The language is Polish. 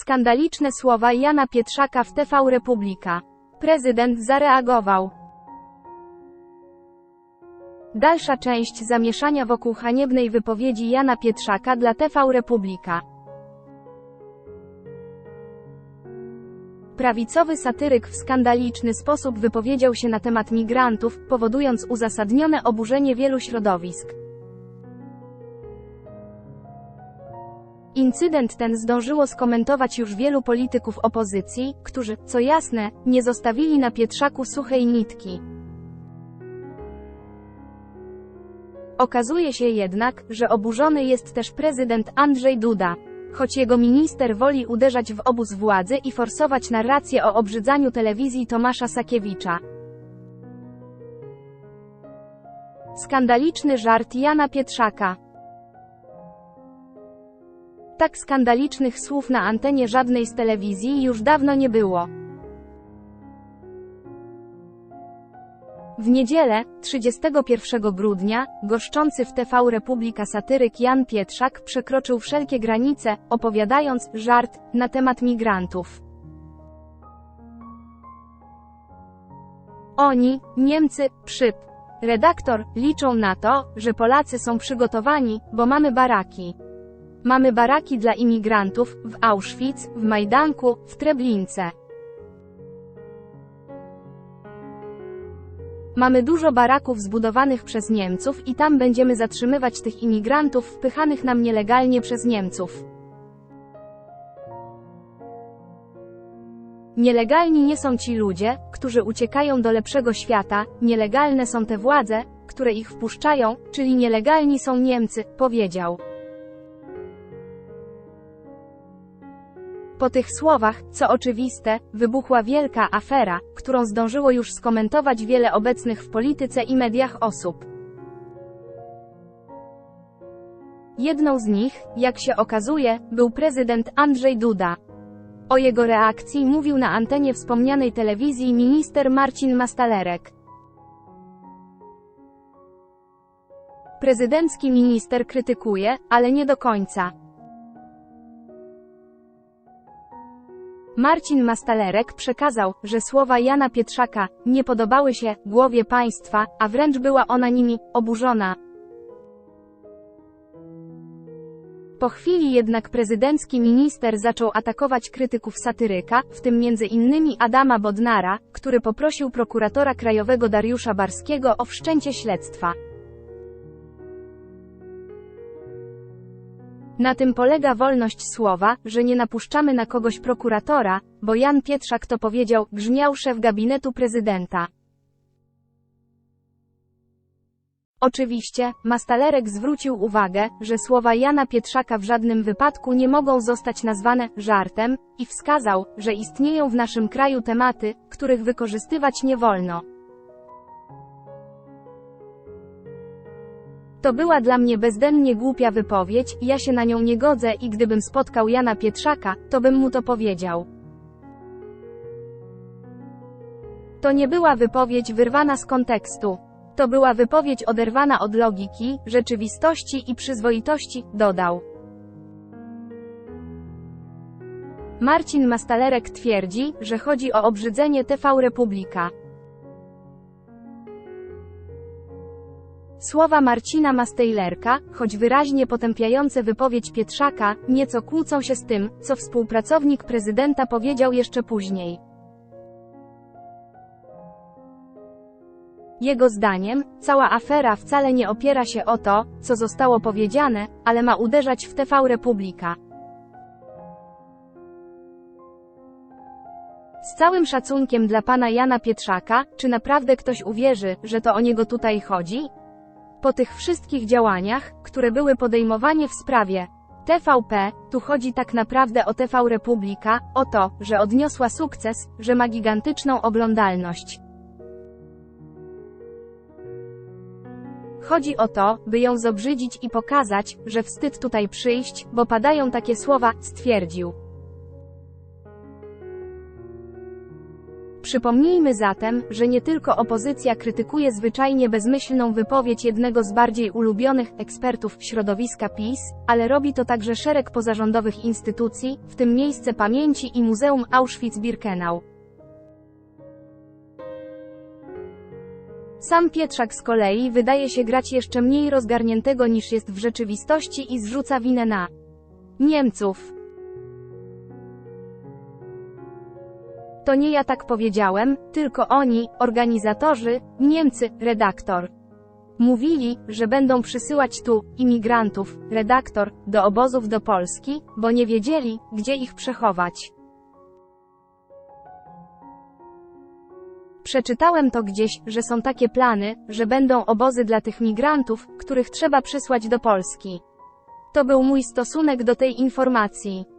Skandaliczne słowa Jana Pietrzaka w TV Republika. Prezydent zareagował. Dalsza część zamieszania wokół haniebnej wypowiedzi Jana Pietrzaka dla TV Republika. Prawicowy satyryk w skandaliczny sposób wypowiedział się na temat migrantów, powodując uzasadnione oburzenie wielu środowisk. Incydent ten zdążyło skomentować już wielu polityków opozycji, którzy, co jasne, nie zostawili na Pietrzaku suchej nitki. Okazuje się jednak, że oburzony jest też prezydent Andrzej Duda. Choć jego minister woli uderzać w obóz władzy i forsować narrację o obrzydzaniu telewizji Tomasza Sakiewicza. Skandaliczny żart Jana Pietrzaka. Tak skandalicznych słów na antenie żadnej z telewizji już dawno nie było. W niedzielę, 31 grudnia, goszczący w TV Republika satyryk Jan Pietrzak przekroczył wszelkie granice, opowiadając żart na temat migrantów. Oni, Niemcy, przyp. Redaktor, liczą na to, że Polacy są przygotowani, bo mamy baraki. Mamy baraki dla imigrantów, w Auschwitz, w Majdanku, w Treblince. Mamy dużo baraków zbudowanych przez Niemców i tam będziemy zatrzymywać tych imigrantów wpychanych nam nielegalnie przez Niemców. Nielegalni nie są ci ludzie, którzy uciekają do lepszego świata, nielegalne są te władze, które ich wpuszczają, czyli nielegalni są Niemcy, powiedział. Po tych słowach, co oczywiste, wybuchła wielka afera, którą zdążyło już skomentować wiele obecnych w polityce i mediach osób. Jedną z nich, jak się okazuje, był prezydent Andrzej Duda. O jego reakcji mówił na antenie wspomnianej telewizji minister Marcin Mastalerek. Prezydencki minister krytykuje, ale nie do końca. Marcin Mastalerek przekazał, że słowa Jana Pietrzaka nie podobały się głowie państwa, a wręcz była ona nimi oburzona. Po chwili jednak prezydencki minister zaczął atakować krytyków satyryka, w tym między innymi Adama Bodnara, który poprosił prokuratora krajowego Dariusza Barskiego o wszczęcie śledztwa. Na tym polega wolność słowa, że nie napuszczamy na kogoś prokuratora, bo Jan Pietrzak to powiedział, grzmiał szef gabinetu prezydenta. Oczywiście, Mastalerek zwrócił uwagę, że słowa Jana Pietrzaka w żadnym wypadku nie mogą zostać nazwane żartem i wskazał, że istnieją w naszym kraju tematy, których wykorzystywać nie wolno. To była dla mnie bezdennie głupia wypowiedź, ja się na nią nie godzę i gdybym spotkał Jana Pietrzaka, to bym mu to powiedział. To nie była wypowiedź wyrwana z kontekstu. To była wypowiedź oderwana od logiki, rzeczywistości i przyzwoitości, dodał. Marcin Mastalerek twierdzi, że chodzi o obrzydzenie TV Republika. Słowa Marcina Mastejlerka, choć wyraźnie potępiające wypowiedź Pietrzaka, nieco kłócą się z tym, co współpracownik prezydenta powiedział jeszcze później. Jego zdaniem, cała afera wcale nie opiera się o to, co zostało powiedziane, ale ma uderzać w TV Republika. Z całym szacunkiem dla pana Jana Pietrzaka, czy naprawdę ktoś uwierzy, że to o niego tutaj chodzi? Po tych wszystkich działaniach, które były podejmowane w sprawie TVP, tu chodzi tak naprawdę o TV Republika, o to, że odniosła sukces, że ma gigantyczną oglądalność. Chodzi o to, by ją zobrzydzić i pokazać, że wstyd tutaj przyjść, bo padają takie słowa, stwierdził. Przypomnijmy zatem, że nie tylko opozycja krytykuje zwyczajnie bezmyślną wypowiedź jednego z bardziej ulubionych ekspertów środowiska PiS, ale robi to także szereg pozarządowych instytucji, w tym Miejsce Pamięci i Muzeum Auschwitz-Birkenau. Sam Pietrzak z kolei wydaje się grać jeszcze mniej rozgarniętego niż jest w rzeczywistości i zrzuca winę na Niemców. To nie ja tak powiedziałem, tylko oni, organizatorzy, Niemcy, redaktor. Mówili, że będą przysyłać tu imigrantów, redaktor, do obozów do Polski, bo nie wiedzieli, gdzie ich przechować. Przeczytałem to gdzieś, że są takie plany, że będą obozy dla tych migrantów, których trzeba przysłać do Polski. To był mój stosunek do tej informacji.